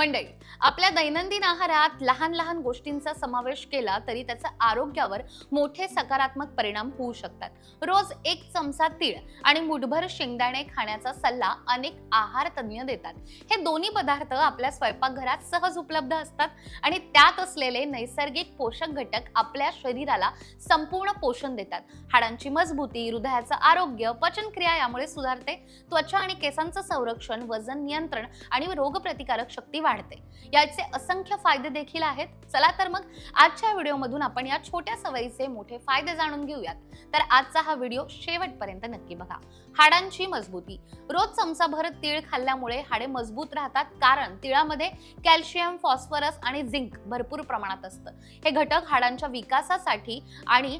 मंडळी आपल्या दैनंदिन आहारात लहान लहान गोष्टींचा समावेश केला तरी त्याचा आरोग्यावर मोठे सकारात्मक परिणाम होऊ शकतात. रोज एक चमचा तीळ आणि मुठभर शेंगदाणे खाण्याचा सल्ला अनेक आहार तज्ज्ञ देतात. हे दोन्ही पदार्थ आपल्या स्वयंपाकघरात सहज उपलब्ध असतात आणि त्यात असलेले नैसर्गिक पोषक घटक आपल्या शरीराला संपूर्ण पोषण देतात. हाडांची मजबूती हृदयाचं आरोग्य पचनक्रिया यामुळे सुधारते. त्वचा आणि केसांचं संरक्षण वजन नियंत्रण आणि रोगप्रतिकारक शक्ती वाढते. याचे असंख्य फायदे देखील आहेत. चला तर मग आजच्या व्हिडिओमधून आपण या छोट्या सवयीचे मोठे फायदे जाणून घेऊयात. तर आजचा हा व्हिडिओ शेवटपर्यंत नक्की बघा. हाडांची मजबूती. रोज चमचाभर तीळ खाल्ल्यामुळे हाडे मजबूत राहतात कारण तिळामध्ये कॅल्शियम फॉस्फरस आणि झिंक भरपूर प्रमाणात असतं. हे घटक हाडांच्या विकासासाठी आणि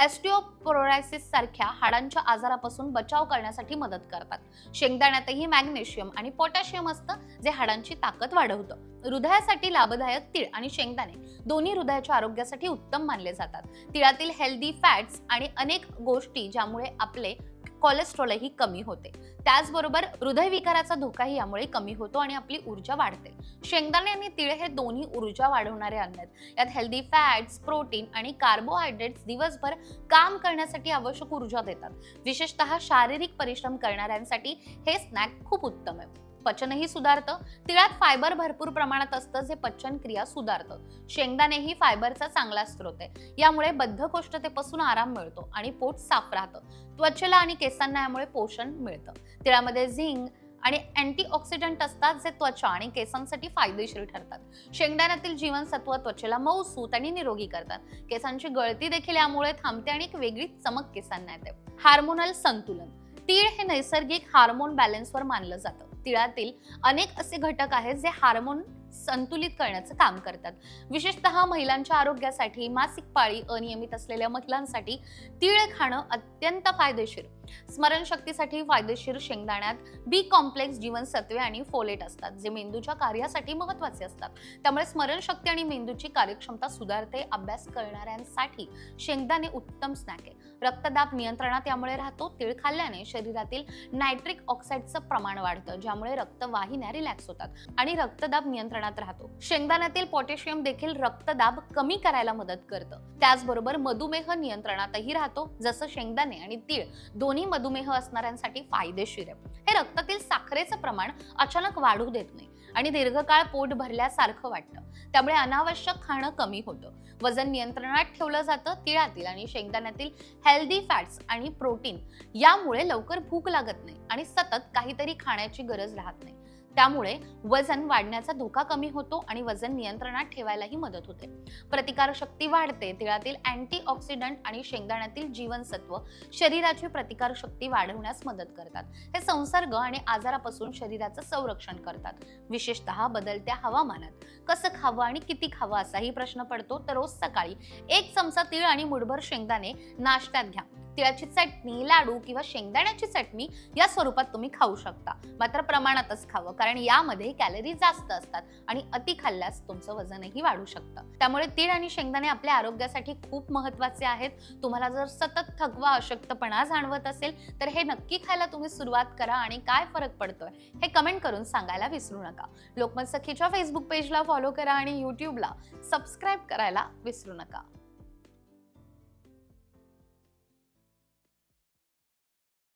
एस्टिओ ऑस्टिओपोरोरायसिस सारख्या हाडांच्या आजारापासून बचाव करण्यासाठी मदत करतात. शेंगदाण्यातही मॅग्नेशियम आणि पोटॅशियम असतं जे हाडांची ताकद वाढवतं. हृदयासाठी लाभदायक तीळ आणि शेंगदाणे दोन्ही हृदयाच्या आरोग्यासाठी उत्तम मानले जातात. तिळातील हेल्दी फॅट्स आणि अनेक गोष्टी ज्यामुळे आपले कोलेस्ट्रॉलही कमी होते. त्याचबरोबर हृदयविकाराचा धोकाही यामुळे कमी होतो आणि आपली ऊर्जा वाढते. शेंगदाणे आणि तिळ हे दोन्ही ऊर्जा वाढवणारे अन्न आहेत. यात हेल्दी फॅट्स प्रोटीन आणि कार्बोहायड्रेट्स दिवसभर काम कर करण्यासाठी आवश्यक ऊर्जा देतात. विशेषतः शारीरिक परिश्रम करणाऱ्यांसाठी हे स्नॅक खूप उत्तम आहे. पचनही सुधारतं. तिळात फायबर भरपूर प्रमाणात असतं जे पचन क्रिया सुधारतं. शेंगदाणेही फायबरचा चांगला स्रोत आहे. यामुळे बद्धकोष्ठतेपासून आराम मिळतो आणि पोट साफ राहतं. त्वचेला आणि केसांना यामुळे पोषण मिळतं. तिळामध्ये झिंक आणि अँटीऑक्सिडंट असतात जे त्वचा आणि केसांसाठी फायदेशीर ठरतात. शेंगदाण्यातील जीवनसत्व त्वचेला मऊसूत आणि निरोगी करतात. केसांची गळती देखील यामुळे थांबते आणि एक वेगळी चमक केसांना येते. हार्मोनल संतुलन. तीळ हे नैसर्गिक हार्मोन बॅलन्सवर मानलं जातं. तिळातील अनेक असे घटक आहेत जे हार्मोन संतुलित करण्याचं काम करतात. विशेषतः महिलांच्या आरोग्यासाठी मासिक पाळी अनियमित असलेल्या महिलांसाठी तीळ खाणं अत्यंत फायदेशीर. स्मरणशक्तीसाठी फायदेशीर शेंगदाण्यात बी कॉम्प्लेक्स जीवनसत्वे आणि फोलेट असतात जे मेंदूच्या कार्यासाठी महत्त्वाचे असतात. त्यामुळे स्मरणशक्ती आणि मेंदूची कार्यक्षमता सुधारते अभ्यास करणाऱ्यांसाठी शेंगदाणे उत्तम स्नॅक आहे. रक्तदाब नियंत्रणात यामुळे राहतो तीळ खाल्ल्याने शरीरातील नायट्रिक ऑक्साईडचं प्रमाण वाढतं ज्यामुळे रक्तवाहिन्या रिलॅक्स होतात. आणि रक्तदाब नियंत्रणात राहतो. शेंगदाण्यातील पोटॅशियम देखील रक्तदाब कमी करायला मदत करतं. त्याचबरोबर मधुमेह नियंत्रणातही राहतो जसं शेंगदाणे आणि तीळ. दोन्ही मधुमेह असणाऱ्यांसाठी फायदेशीर आहे. हे रक्तातील साखरेचं प्रमाण अचानक वाढू देत नाही आणि दीर्घकाळ पोट भरल्यासारखं वाटतं. त्यामुळे अनावश्यक खाणं कमी होतं. वजन नियंत्रणात ठेवलं जातं तिळातील आणि शेंगदाण्यातील हेल्दी फॅट्स आणि प्रोटीन यामुळे लवकर भूक लागत नाही आणि सतत काहीतरी खाण्याची गरज राहत नाही. त्यामुळे वजन वाढण्याचा धोका कमी होतो आणि वजन नियंत्रणात ठेवायलाही मदत होते. प्रतिकारशक्ती वाढते तिळातील अँटीऑक्सिडंट आणि शेंगदाण्यातील जीवनसत्व शरीराची प्रतिकारशक्ती वाढवण्यास मदत करतात. हे संसर्ग आणि आजारापासून शरीराचं संरक्षण करतात. विशेषतः बदलत्या हवामानात. कसं खावं आणि किती खावं असाही प्रश्न पडतो तर रोज सकाळी एक चमचा तीळ आणि मुठभर शेंगदाणे नाश्त्यात घ्या. तिळाची चटणी लाडू किंवा शेंगदाण्याची चटणी या स्वरूपात तुम्ही खाऊ शकता. मात्र प्रमाणातच खावं कारण यामध्ये कॅलरी जास्त असतात आणि अति खाल्ल्यास तुमचं वजनही वाढू शकतं. त्यामुळे तीळ आणि शेंगदाणे आपल्या आरोग्यासाठी खूप महत्त्वाचे आहेत. तुम्हाला जर सतत थकवा अशक्तपणा जाणवत असेल तर हे नक्की खायला तुम्ही सुरुवात करा आणि काय फरक पडतोय हे कमेंट करून सांगायला विसरू नका. लोकमत सखीच्या फेसबुक पेजला फॉलो करा आणि युट्यूबला सबस्क्राईब करायला विसरू नका.